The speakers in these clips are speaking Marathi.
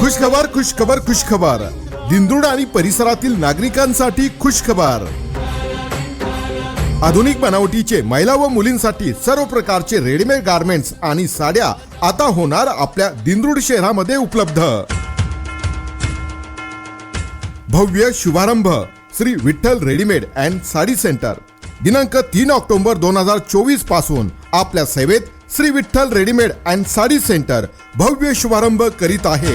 खुशखबर खुशखबर खुशखबर. दिंदुड आणि परिसरातील नागरिकांसाठी खुशखबर. आधुनिक बनावटीचे महिला व मुलींसाठी सर्व प्रकारचे रेडीमेड गारमेंट्स आणि साड्या आता होणार आपल्या दिंदुड शहरामध्ये उपलब्ध. भव्य शुभारंभ Shri Vitthal readymade and sari centre. दिनांक तीन ऑक्टोबर दोन हजार चोवीसपासून आपल्या सेवेत Shri Vitthal readymade and sari centre भव्य शुभारंभ करीत आहे.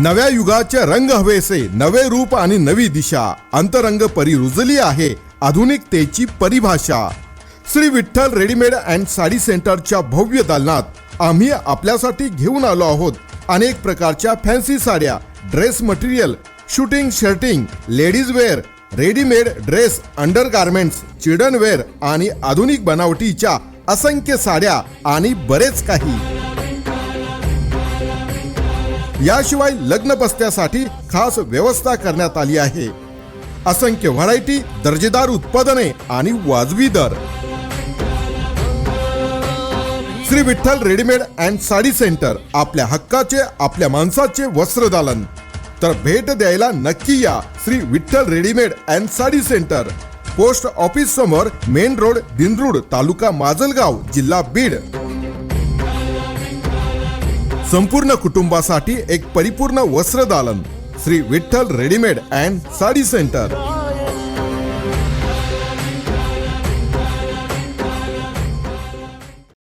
नव्या युगाचे रंग हवेसे नवे रूप आणि नवी दिशा. अंतरंग परी रुजली आहे आधुनिकतेची परिभाषा. श्री विठ्ठल रेडीमेड अँड साडी सेंटरच्या भव्य दालनात आम्ही आपल्यासाठी घेऊन आलो आहोत अनेक प्रकारच्या फॅन्सी साड्या dress material shooting shirting ladies wear readymade dress under garments children wear आणि आधुनिक बनावटीच्या असंख्य साड्या आणि बरेच काही. याशिवाय लग्न बस्त्यासाठी खास व्यवस्था करण्यात आली आहे. असंख्य व्हरायटी दर्जेदार उत्पादने आणि वाजवी दर. Shri Vitthal readymade and sari centre आपल्या हक्काचे आपल्या माणसाचे वस्त्रदालन. तर भेट द्यायला नक्की या Shri Vitthal readymade and sari centre. Post office समोर मेन रोड दिंद्रूड तालुका माजलगाव जिल्हा बीड. संपूर्ण कुटुंबासाठी एक परिपूर्ण वस्त्रदालन. Shri Vitthal readymade and sari centre.